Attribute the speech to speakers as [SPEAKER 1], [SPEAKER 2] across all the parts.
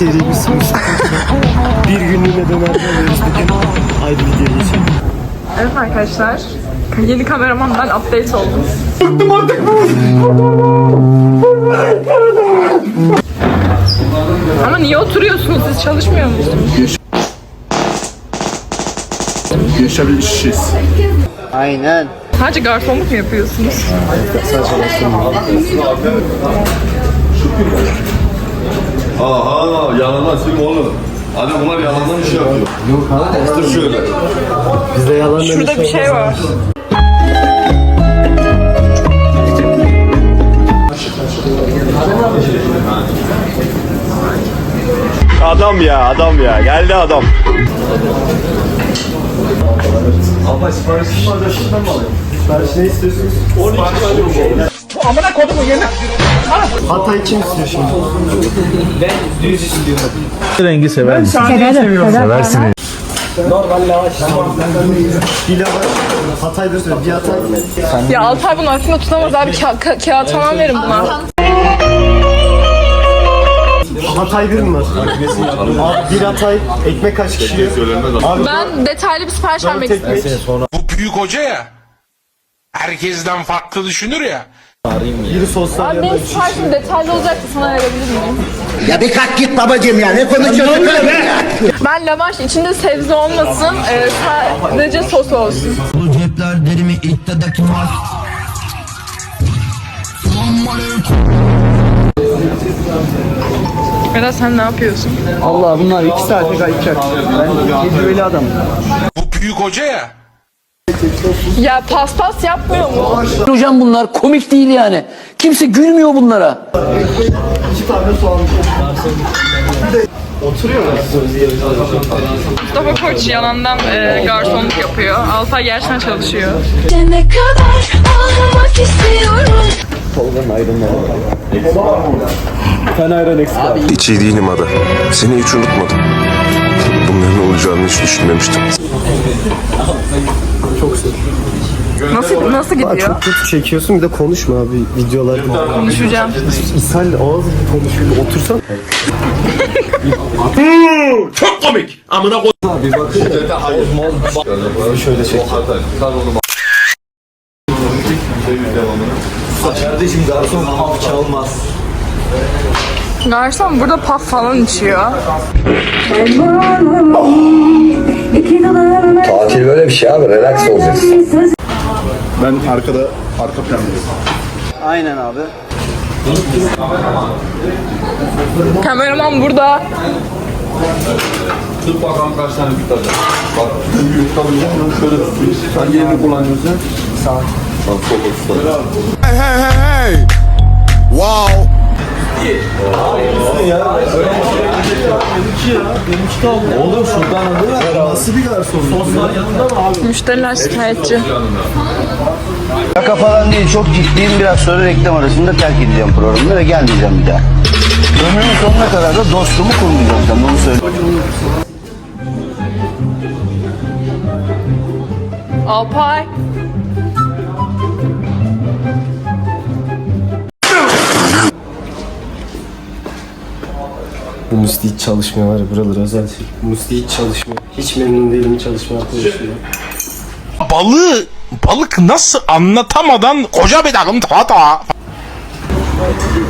[SPEAKER 1] Yeni serimiz sunuştuk. bir günlüğüne döner alıyoruz bugün. Haydi videoya geçelim.
[SPEAKER 2] Evet arkadaşlar. Yeni kameramandan update oldum. Ama niye oturuyorsunuz? Siz çalışmıyor musunuz?
[SPEAKER 3] Yaşamışız.
[SPEAKER 1] Aynen.
[SPEAKER 2] Sadece garsonluk mu yapıyorsunuz?
[SPEAKER 3] Aha yalanlar sil oğlum. Hadi bunlar yalandan iş yapıyor. Yok abi. Bastır şöyle.
[SPEAKER 1] Bizde yalan
[SPEAKER 2] Şurada bir şey var.
[SPEAKER 3] Adam ya adam ya geldi adam.
[SPEAKER 1] Abla sipariş adresinde mi alayım? Sipariş ne istiyorsunuz? 12 tane yok. Amına kodumu yemek. Hatay kim istiyor şimdi? Ben düz istiyorum.
[SPEAKER 4] rengi sever misin? Seversin.
[SPEAKER 1] Normal lavaş. Bir lavaş. Hatay'da söyle. Bir Hatay.
[SPEAKER 2] Ya Altay bunu aklında tutamaz abi. Ka- ka- kağıt falan verin buna.
[SPEAKER 1] Hatay bir mi var? Abi bir Hatay. Ekmek kaç kişi Abi
[SPEAKER 2] Ben detaylı bir sipariş vermek istiyorum.
[SPEAKER 5] Bu büyük hoca ya. Herkesten farklı düşünür ya.
[SPEAKER 1] Biri sosyal
[SPEAKER 2] Abi benim siparişim detaylı olacak da sana verebilir miyim?
[SPEAKER 6] Ya bir kalk git babacığım ya ne konuşuyorsun be?
[SPEAKER 2] Ben lavaş içinde sebze olmasın, e, sadece sos olsun.
[SPEAKER 6] Bu cepler derimi ittidaki var.
[SPEAKER 2] Vedat sen ne yapıyorsun?
[SPEAKER 1] Allah bunlar iki saate kayacak. Ben tecrübeli adamım.
[SPEAKER 5] Bu büyük hoca ya.
[SPEAKER 2] Ya paspas yapmıyor mu?
[SPEAKER 7] Hocam bunlar komik değil yani. Kimse gülmüyor bunlara.
[SPEAKER 1] İki tane soğan. Oturuyorlar.
[SPEAKER 2] Mustafa Koç yalandan e, garsonluk yapıyor. Altay gerçekten çalışıyor.
[SPEAKER 8] Ne kadar ağlamak istiyorum
[SPEAKER 1] Sen ayran eksik abi.
[SPEAKER 9] Hiç iyi değilim Ada. Seni hiç unutmadım. Bunların olacağını hiç düşünmemiştim.
[SPEAKER 2] Nasıl nasıl gidiyor?
[SPEAKER 1] Çok kötü çekiyorsun bir de konuşma abi videolarda.
[SPEAKER 2] Konuşacağım.
[SPEAKER 1] İshal ağız gibi konuşuyor. Otursan.
[SPEAKER 5] Çok komik. Amına koy.
[SPEAKER 1] Şöyle çek. Kardeşim garson hap çalmaz.
[SPEAKER 2] Garson burada paf falan içiyor.
[SPEAKER 6] Relax olacaksın.
[SPEAKER 3] Ben arkada arka plandayım.
[SPEAKER 1] Aynen abi.
[SPEAKER 2] Kameraman burada.
[SPEAKER 3] Tut bakalım kaç tane tutacak. Bak büyük yutabileceğim. Şöyle tutayım. Hangi elini kullanıyorsun? Sağ. Bak sola tutacağım.
[SPEAKER 1] Oğlum şuradan alıyorlar. Nasıl bir garson? Soslar yanında mı abi?
[SPEAKER 2] Müşteriler şikayetçi.
[SPEAKER 6] Şaka falan değil çok ciddiyim biraz sonra reklam arasında terk edeceğim programını ve gelmeyeceğim bir daha. Ömrümün sonuna kadar da dostumu kurmayacağım sen onu söyle.
[SPEAKER 2] Alpay.
[SPEAKER 1] Bu Musti hiç çalışmıyor var ya buraları özel şey. Musti hiç çalışmıyor. Hiç memnun değilim çalışma arkadaşıyla.
[SPEAKER 5] Balığı balık nasıl anlatamadan koca bir takım hata.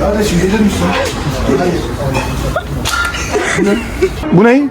[SPEAKER 3] Kardeşim gelir misin?
[SPEAKER 4] Bu ne?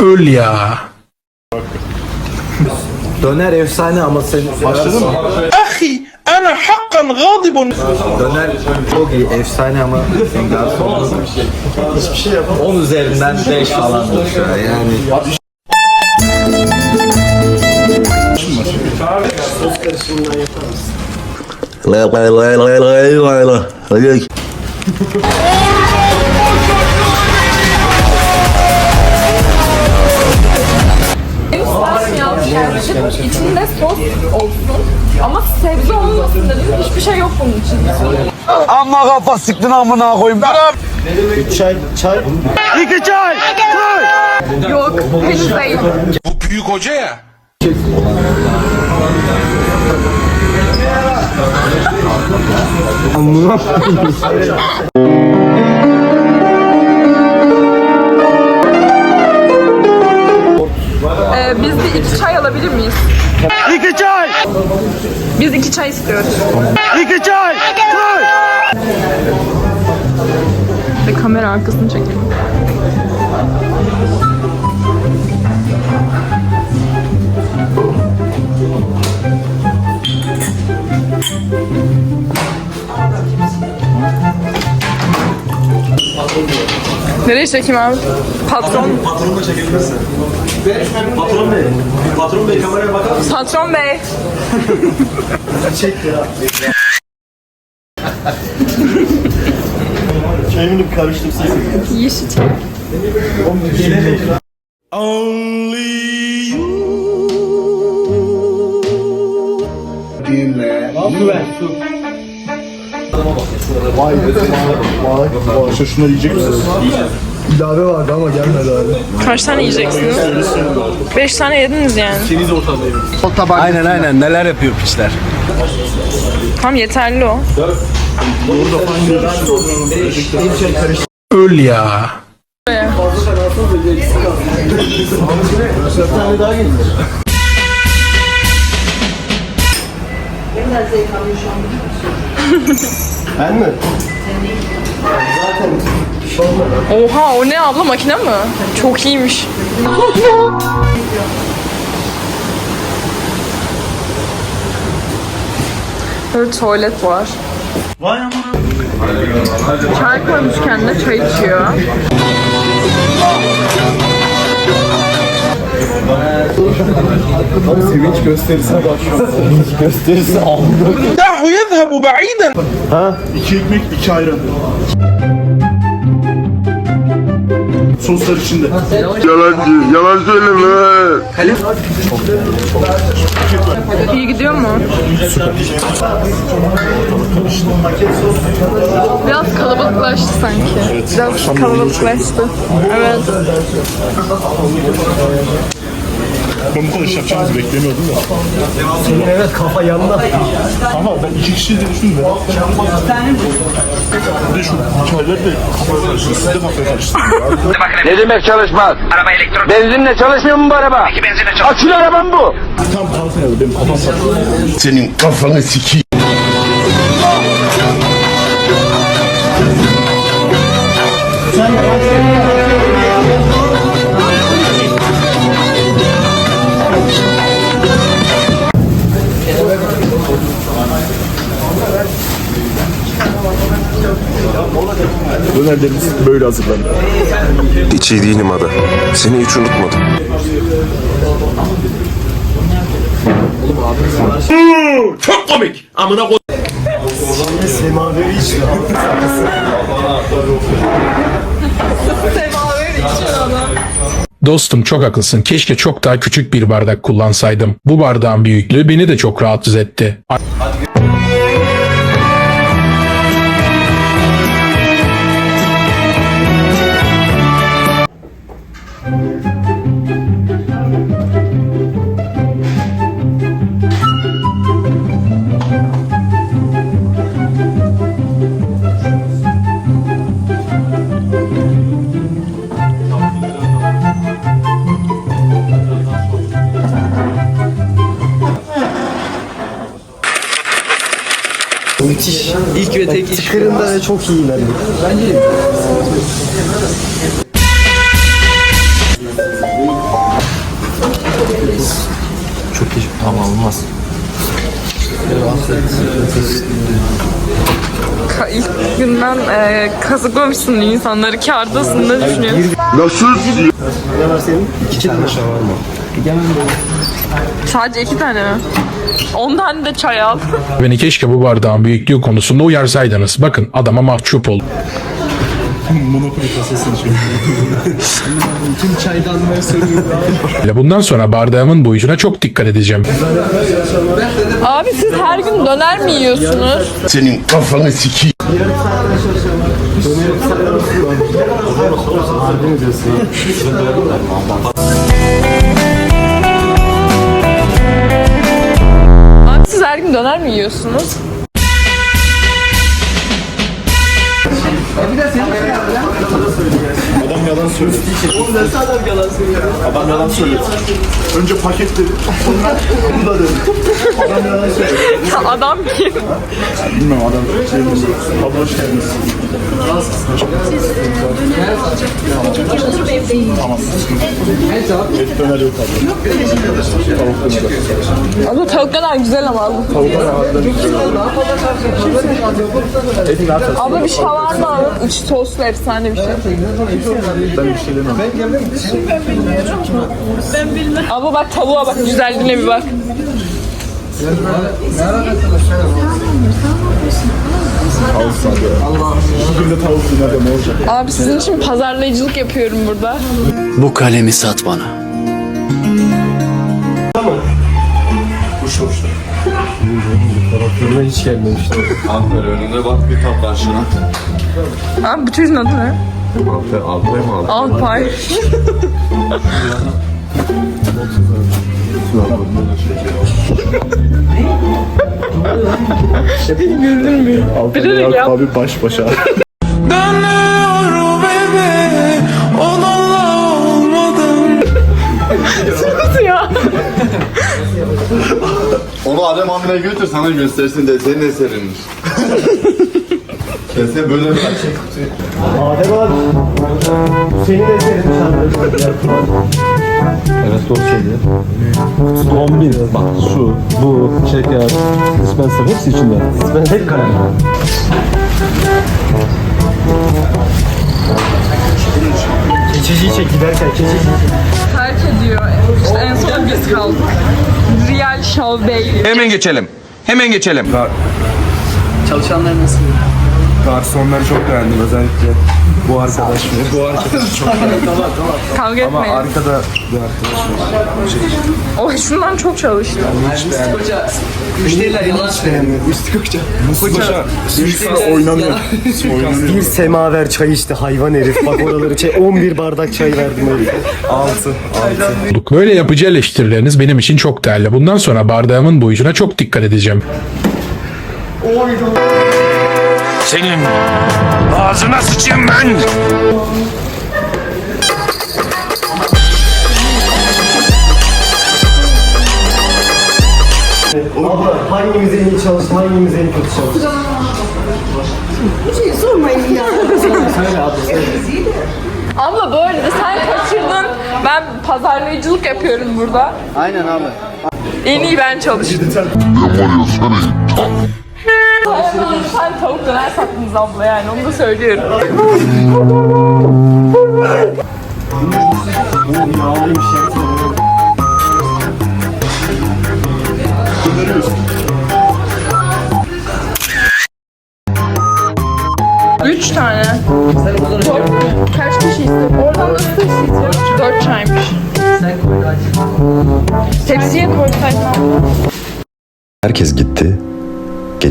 [SPEAKER 5] Öl ya.
[SPEAKER 1] Döner efsane ama sen
[SPEAKER 3] Başladın mı?
[SPEAKER 5] Ahi ana hakkan gadibun.
[SPEAKER 1] Döner çok iyi efsane ama sen garson hiçbir şey yapamam. 10 üzerinden 5 falan yani. Sos karışımından yapar mısın?
[SPEAKER 9] Lay lay lay lay lay lay lay.
[SPEAKER 2] gelmiş. İçinde sos olsun. Ama sebze olmasın dedim. Hiçbir şey yok bunun içinde.
[SPEAKER 6] Amma kafa sıktın amına koyayım.
[SPEAKER 1] Çay, çay.
[SPEAKER 2] Yok. Henüz değil.
[SPEAKER 5] Bu büyük hoca ya.
[SPEAKER 1] bunu.
[SPEAKER 2] Ee, biz bir iki çay alabilir miyiz?
[SPEAKER 1] İki çay!
[SPEAKER 2] Biz iki çay istiyoruz.
[SPEAKER 1] İki çay! Çay!
[SPEAKER 2] Ve kamera arkasını çekelim. Nereye çekeyim abi? Patron.
[SPEAKER 1] Patronla çekebilirsin. Patron bey. Patron bey kameraya bakar mısın?
[SPEAKER 2] Patron bey.
[SPEAKER 1] Çek ya. Çayımını bir karıştırsın.
[SPEAKER 2] Yeşil çay.
[SPEAKER 4] Şunu yiyecek misiniz? İlave vardı ama gelmedi abi.
[SPEAKER 2] Kaç tane yiyeceksiniz? Beş tane yediniz yani.
[SPEAKER 6] Aynen aynen neler yapıyor piçler.
[SPEAKER 2] Tam yeterli o.
[SPEAKER 5] Öl ya.
[SPEAKER 1] Ben mi?
[SPEAKER 2] Oha o ne abla makine mi? Çok iyiymiş. Böyle tuvalet var.
[SPEAKER 1] Vay amına.
[SPEAKER 2] Çay koymuş kendine çay içiyor.
[SPEAKER 4] Tam sevinç gösterisine başlıyor. Sevinç gösterisi aldı.
[SPEAKER 5] Ya bu yedhebu ba'iden. Ha?
[SPEAKER 4] İki ekmek, iki ayran. Soslar içinde.
[SPEAKER 9] Yalancı, yalan söyleme.
[SPEAKER 2] İyi gidiyor mu? Biraz kalabalıklaştı sanki. Biraz kalabalıklaştı. Evet.
[SPEAKER 4] Ben bu kadar iş yapacağınızı beklemiyordum da.
[SPEAKER 1] Evet kafa yanına.
[SPEAKER 4] Ama ben iki kişi de düşündüm. Bir de şu hikayeler de kafaya karıştı. Siz de kafaya karıştınız.
[SPEAKER 6] Ne demek çalışmaz? Araba elektrik. Benzinle çalışmıyor mu bu araba? İki benzinle çalışıyor. Akülü arabam bu.
[SPEAKER 4] Tam kalsın ya benim kafam patladı.
[SPEAKER 9] Senin kafanı sikeyim.
[SPEAKER 4] Dönerlerimiz böyle hazırlandı.
[SPEAKER 9] Hiç iyi değilim Ada. Seni hiç unutmadım.
[SPEAKER 5] Çok komik. Amına koy.
[SPEAKER 1] Semaveri.
[SPEAKER 5] Dostum çok haklısın. Keşke çok daha küçük bir bardak kullansaydım. Bu bardağın büyüklüğü beni de çok rahatsız etti.
[SPEAKER 1] Müthiş. Çok iyi ilerliyor. Çok iyi. Tamam olmaz.
[SPEAKER 2] Ka- ilk günden e, kazıklamışsın insanları. Kârdasın ne düşünüyorsun?
[SPEAKER 9] Nasıl?
[SPEAKER 1] Ne var senin? İki tane şavarma.
[SPEAKER 2] Sadece iki tane mi? On tane de çay al.
[SPEAKER 5] Beni keşke bu bardağın büyüklüğü konusunda uyarsaydınız. Bakın adama mahcup oldum.
[SPEAKER 4] Monopoly kasasını
[SPEAKER 1] söylüyorum.
[SPEAKER 5] Bundan sonra bardağımın boyutuna çok dikkat edeceğim.
[SPEAKER 2] Abi siz her gün döner mi yiyorsunuz?
[SPEAKER 9] Senin kafanı.
[SPEAKER 2] Abi siz her gün döner mi yiyorsunuz?
[SPEAKER 4] E, bir de senin Adam yalan söyledi.
[SPEAKER 1] Oğlum ne kadar yalan söylüyor.
[SPEAKER 4] Adam yalan söyledi. Önce paket dedi. Sonra bunu da dedi. Adam yalan söyledi.
[SPEAKER 2] Adam kim?
[SPEAKER 4] Bilmem adam şey mi? Abla hoş geldiniz. Tamam. Et döner yok abla. Tavuk döner.
[SPEAKER 2] Abla tavuk kadar güzel ama abla.
[SPEAKER 4] Tavuk yapacağız?
[SPEAKER 2] Abla bir şavarma alın. İçi tostlu efsane bir şey.
[SPEAKER 4] Ben bir şey demem.
[SPEAKER 2] Abla bak tavuğa bak güzelliğine bir bak.
[SPEAKER 4] Tavuk sadece. Bugün de tavuk döner de ne olacak?
[SPEAKER 2] Abi sizin için pazarlayıcılık yapıyorum burada.
[SPEAKER 7] Bu kalemi sat bana.
[SPEAKER 3] Aferin önüne bak bir tap karşına.
[SPEAKER 2] Abi bu çocuğun adı ne?
[SPEAKER 3] Aferin Alpay mı aldın?
[SPEAKER 2] Alpay. Bilerek yap.
[SPEAKER 4] Abi baş başa.
[SPEAKER 2] ya.
[SPEAKER 3] Onu Adem Amin'e götür sana göstersin de senin eserinmiş. Kese böyle bir şey.
[SPEAKER 1] Adem abi. Senin eserin
[SPEAKER 4] Evet doğru söylüyor. Kombin. Bak şu, bu, şeker, dispenser hepsi içinde.
[SPEAKER 1] Ben hep kalem. Keçiciyi çek giderken keçiciyi çek.
[SPEAKER 2] Terk ediyor. İşte en son biz kaldık. Real Show Bey.
[SPEAKER 5] Hemen geçelim. Hemen geçelim.
[SPEAKER 1] Çalışanlar nasıl?
[SPEAKER 4] Garsonları çok beğendim özellikle. Bu arkadaş ve bu arkadaş çok
[SPEAKER 2] Kavga etmeyin.
[SPEAKER 4] arkada bir arkadaş var.
[SPEAKER 2] O şundan çok çalıştı.
[SPEAKER 1] Müşteriler yalan söylemiyor.
[SPEAKER 4] Mustafa Suikast oynanıyor. oynanıyor.
[SPEAKER 1] Bir semaver çay içti hayvan herif. Bak oraları çay. 11 bardak çay verdim herif.
[SPEAKER 4] 6. 6.
[SPEAKER 5] Böyle yapıcı eleştirileriniz benim için çok değerli. Bundan sonra bardağımın boyutuna çok dikkat edeceğim. Senin ağzına sıçayım ben.
[SPEAKER 1] Abla hangimiz en iyi çalıştı, hangimiz en kötü çalıştı?
[SPEAKER 2] Abla böyle sen kaçırdın. Ben pazarlayıcılık yapıyorum burada.
[SPEAKER 6] Aynen abi.
[SPEAKER 2] En iyi ben çalıştım. Hayır, sen tavuk döner sattınız abla yani onu da söylüyorum.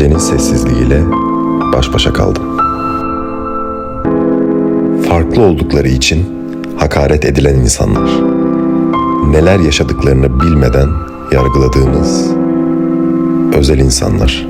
[SPEAKER 9] Gecenin sessizliğiyle baş başa kaldım. Farklı oldukları için hakaret edilen insanlar. Neler yaşadıklarını bilmeden yargıladığımız özel insanlar.